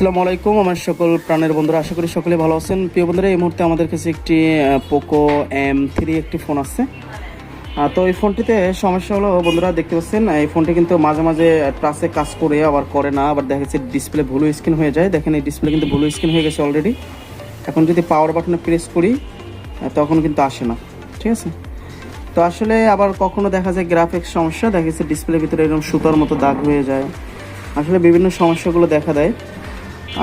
আসসালামু আলাইকুম, আমার সকল প্রাণের বন্ধুরা, আশা করি সকলে ভালো আছেন। প্রিয় বন্ধুরা, এই মুহূর্তে আমাদের কাছে একটি পোকো এম থ্রি একটি ফোন আছে। তো এই ফোনটিতে সমস্যা হলো, বন্ধুরা, দেখতে পাচ্ছেন, এই ফোনটি কিন্তু মাঝে মাঝে টাচে কাজ করে, আবার করে না, আবার দেখা যাচ্ছে ডিসপ্লে ব্লু স্ক্রিন হয়ে যায়। দেখেন, এই ডিসপ্লে কিন্তু ব্লু স্ক্রিন হয়ে গেছে অলরেডি এখন যদি পাওয়ার বাটনে প্রেস করি তখন কিন্তু আসে না। ঠিক আছে? তো আসলে আবার কখনো দেখা যায় গ্রাফিক্স সমস্যা, দেখা যাচ্ছে ডিসপ্লের ভিতরে এরকম সুতার মতো দাগ হয়ে যায়। আসলে বিভিন্ন সমস্যাগুলো দেখা দেয়।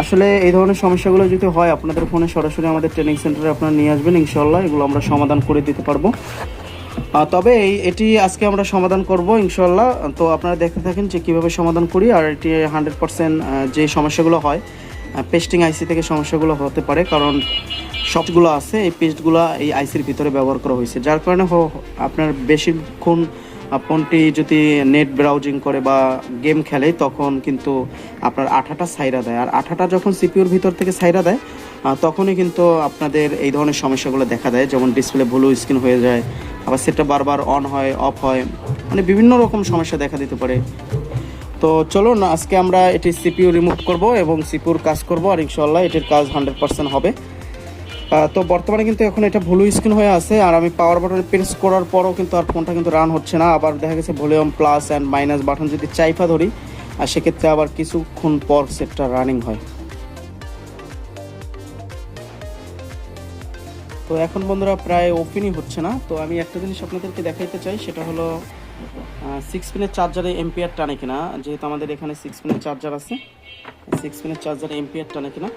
আসলে এই ধরনের সমস্যাগুলো যদি হয়, আপনাদের ফোনে সরাসরি আমাদের ট্রেনিং সেন্টারে আপনারা নিয়ে আসবেন ইনশাল্লাহ এগুলো আমরা সমাধান করে দিতে পারব। তবে এই, এটি আজকে আমরা সমাধান করব ইনশাল্লাহ তো আপনারা দেখতে থাকেন যে কীভাবে সমাধান করি, আর এটি হান্ড্রেড পার্সেন্ট যে সমস্যাগুলো হয় পেস্টিং আইসি থেকে সমস্যাগুলো হতে পারে, কারণ সবগুলো আছে, এই পেস্টগুলো এই আইসির ভিতরে ব্যবহার করা হয়েছে। যার কারণে আপনার বেশিক্ষণ ফোনটি যদি নেট ব্রাউজিং করে বা গেম খেলে, তখন কিন্তু আপনার আঠাটা সাইরা দেয়। আর আঠাটা যখন সিপিউর ভিতর থেকে সাইরা দেয় তখনই কিন্তু আপনাদের এই ধরনের সমস্যাগুলো দেখা দেয়। যেমন ডিসপ্লে ব্লু স্ক্রিন হয়ে যায়, আবার সেটা বারবার অন হয় অফ হয় মানে বিভিন্ন রকম সমস্যা দেখা দিতে পারে। তো চলুন, আজকে আমরা এটি সিপিইউ রিমুভ করব এবং সিপিউর কাজ করব, আর ইনশাল্লাহ এটির কাজ হান্ড্রেড পার্সেন্ট হবে। তো বর্তমানে কিন্তু এখন এটা ব্লু স্ক্রিন হয়ে আছে, আর আমি পাওয়ার বাটন প্রেস করার পরও কিন্তু আর ফোনটা কিন্তু রান হচ্ছে না। আবার দেখা গেছে volume plus and minus button যদি চাইফা ধরি, আর সেক্ষেত্রে আবার কিছুক্ষণ পর সেটটা রানিং হয়। তো এখন বন্ধুরা প্রায় ওপেনই হচ্ছে না। তো আমি একটা জিনিস আপনাদেরকে দেখাইতে চাই, সেটা হলো সিক্স পিনের চার্জারে এমপিআর টানে কিনা। যেহেতু আমাদের এখানে সিক্স পিনের চার্জার আছে সিক্স পিনের চার্জারে এমপিআর টানে কিনা।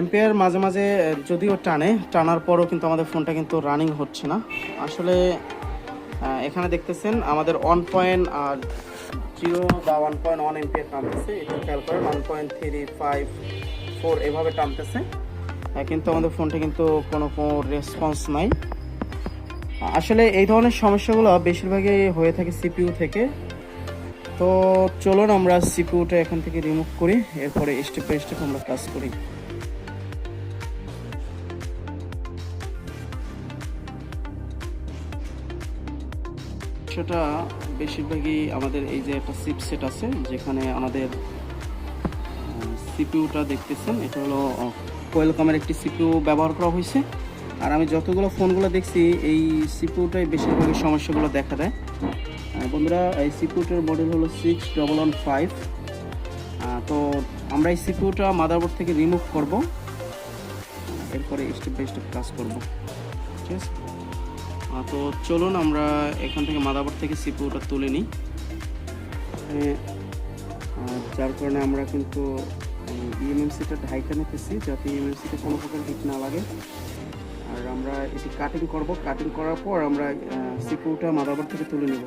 এমপিআর মাঝে মাঝে যদিও টানে, টানার পরও কিন্তু আমাদের ফোনটা কিন্তু রানিং হচ্ছে না। আসলে এখানে দেখতেছেন, আমাদের ওয়ান পয়েন্ট আর জিরো বা ওয়ান পয়েন্ট ওয়ান এমপিআর টানতেছে। এটা খেয়াল করেন one point three five four এভাবে টানতেছে। কিন্তু আমাদের ফোনটা কিন্তু কোনো কোনো রেসপন্স নাই। আসলে এই ধরনের সমস্যাগুলো বেশিরভাগই হয়ে থাকে সিপিইউ থেকে। তো চলুন আমরা সিপিইউটা এখান থেকে রিমুভ করি, এরপরে স্টেপ বাই স্টেপ আমরা কাজ করি। সেটা বেশিরভাগই আমাদের এই যে একটা সিপ সেট আছে, যেখানে আমাদের সিপিউটা দেখতেছেন, এটা হলো কোয়েলকমের একটি সিপিইউ ব্যবহার করা হয়েছে। আর আমি যতগুলো ফোনগুলো দেখছি, এই সিপিউটাই বেশিরভাগই সমস্যাগুলো দেখা দেয়। বন্ধুরা, এই সিপিউটার মডেল হলো সিক্স ডবল ওয়ান ফাইভ তো আমরা এই সিপিউটা মাদারবোর্ড থেকে রিমুভ করব। এরপরে স্টেপ বাই স্টেপ কাজ করব। ঠিক আছে? তো চলুন আমরা এখান থেকে মাদাবার থেকে সিপুটা তুলে নিই। যার কারণে আমরা কিন্তু ইএমএমসিটা ঢাইকা নিতেছি যাতে ইএমএমসিতে কোনো প্রকার হিট না লাগে। আর আমরা এটি কাটিং করব। কাটিং করার পর আমরা সিপুটা মাদাবার থেকে তুলে নেব।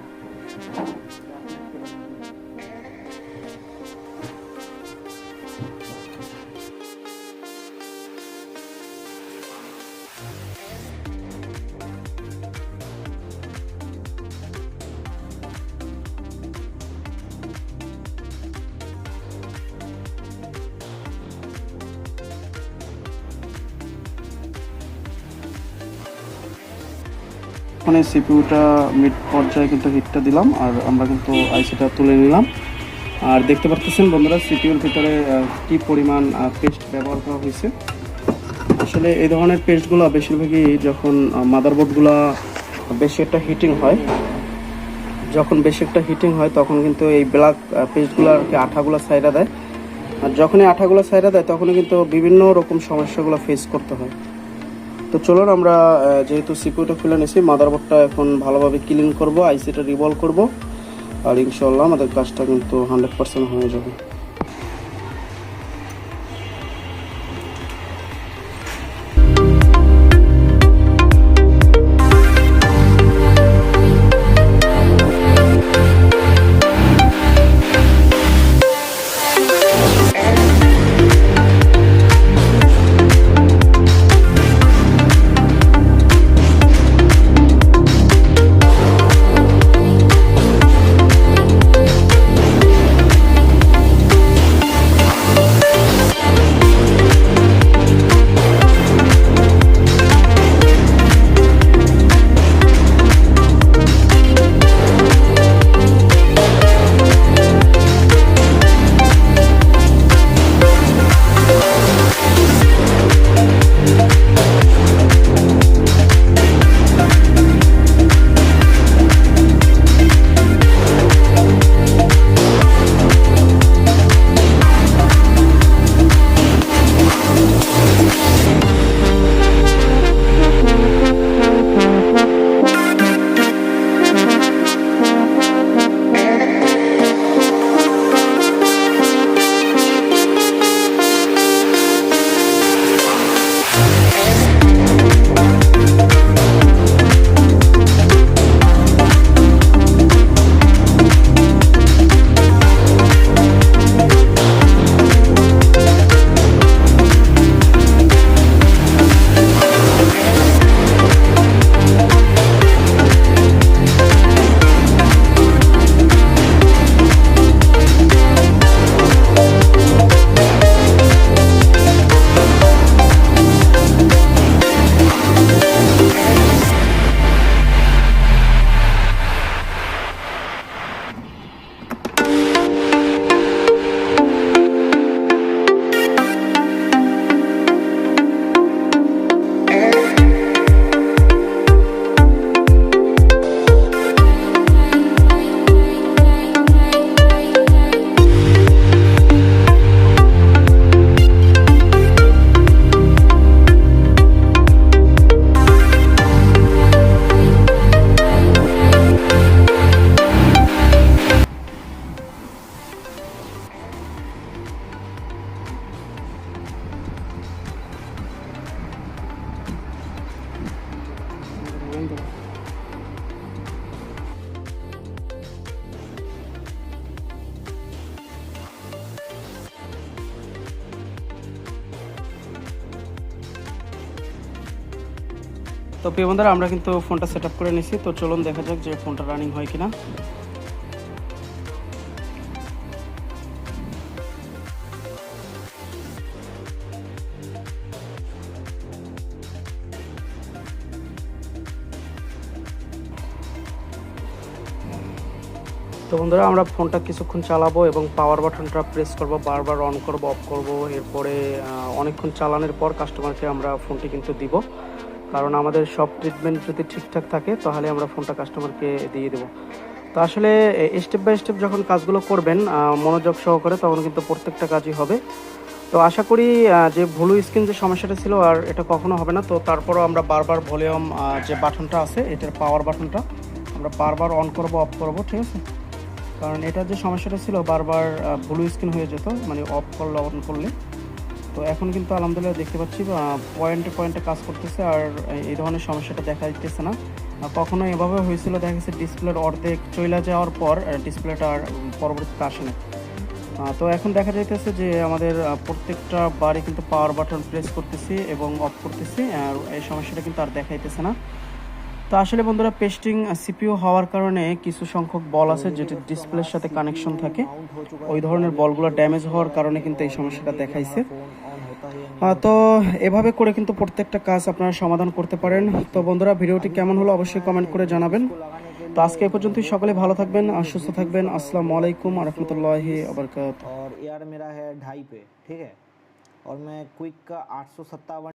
ওখানে সিপিউটা মিড পর্যায়ে কিন্তু হিটটা দিলাম, আর আমরা কিন্তু আইসিটা তুলে নিলাম। আর দেখতে পাচ্ছেন বন্ধুরা সিপিউর ভিতরে কি পরিমাণ পেস্ট ব্যবহার করা হয়েছে। আসলে এই ধরনের পেস্টগুলো বেশিরভাগই যখন মাদারবোর্ডগুলো বেশি একটা হিটিং হয়, যখন বেশি একটা হিটিং হয়, তখন কিন্তু এই ব্ল্যাক পেস্টগুলো আর কি আঠাগুলো সাইডা দেয়। আর যখনই আঠাগুলো সাইডা দেয়, তখনই কিন্তু বিভিন্ন রকম সমস্যাগুলো ফেস করতে হয়। তো চলুন আমরা যেহেতু সিকিউরিটি খুলে নিয়েছি মাদারবোর্ডটা এখন ভালোভাবে ক্লিন করব আইসিটা রিভলভ করব। আর ইনশাল্লাহ আমাদের কাজটা কিন্তু হান্ড্রেড পার্সেন্ট হয়ে যাবে। তো প্রিয় বন্ধুরা, আমরা কিন্তু ফোনটা সেট করে নিছি। তো চলুন দেখা যাক যে ফোনটা রানিং হয় কিনা। তো বন্ধুরা, আমরা ফোনটা কিছুক্ষণ চালাবো এবং পাওয়ার বাটনটা প্রেস করব, বারবার অন করব অফ করব। এরপরে অনেকক্ষণ চালানোর পর কাস্টমারকে আমরা ফোনটি কিন্তু দিব। কারণ আমাদের সব ট্রিটমেন্ট যদি ঠিকঠাক থাকে, তাহলে আমরা ফোনটা কাস্টমারকে দিয়ে দেবো। তো আসলে স্টেপ বাই স্টেপ যখন কাজগুলো করবেন মনোযোগ সহকারে তখন কিন্তু প্রত্যেকটা কাজই হবে। তো আশা করি যে ভুলু স্ক্রিন যে সমস্যাটা ছিল, আর এটা কখনো হবে না। তো তারপরও আমরা বারবার ভলিউম যে বাটনটা আছে, এটার পাওয়ার বাটনটা আমরা বারবার অন করব অফ করব, ঠিক আছে? কারণ এটার যে সমস্যাটা ছিল, বারবার ব্লু স্ক্রিন হয়ে যেত মানে অফ করলে অন করলে। তো এখন কিন্তু আলহামদুলিল্লাহ দেখতে পাচ্ছি পয়েন্টে পয়েন্টে কাজ করতেছে আর এই ধরনের সমস্যাটা দেখা দিতেছে না। কখনো এভাবে হয়েছিল, দেখা গেছে ডিসপ্লের অর্ধেক চলে যাওয়ার পর ডিসপ্লেটা আর পরবর্তীতে আসে না তো এখন দেখা যাইতেছে যে আমাদের প্রত্যেকটা বারে কিন্তু পাওয়ার বাটন প্রেস করতেছি এবং অফ করতেছি আর এই সমস্যাটা কিন্তু আর দেখাইতেছে না। তো আসলে বন্ধুরা পেস্টিং সিপিইউ হওয়ার কারণে কিছু সংখ্যক বল আছে যেটি ডিসপ্লের সাথে কানেকশন থাকে ওই ধরনের বলগুলো ড্যামেজ হওয়ার কারণে কিন্তু এই সমস্যাটা দেখাইছে আহ, তো এভাবে করে কিন্তু প্রত্যেকটা কাজ আপনারা সমাধান করতে পারেন তো বন্ধুরা ভিডিওটি কেমন হলো অবশ্যই কমেন্ট করে জানাবেন তো আজকে এ পর্যন্তই সকলে ভালো থাকবেন আর সুস্থ থাকবেন আসসালামু আলাইকুম রহমতুল্লাহি আবরকাত और एयर मेरा है ढाई पे ठीक है और मैं क्विक का आठ सौ सत्तावन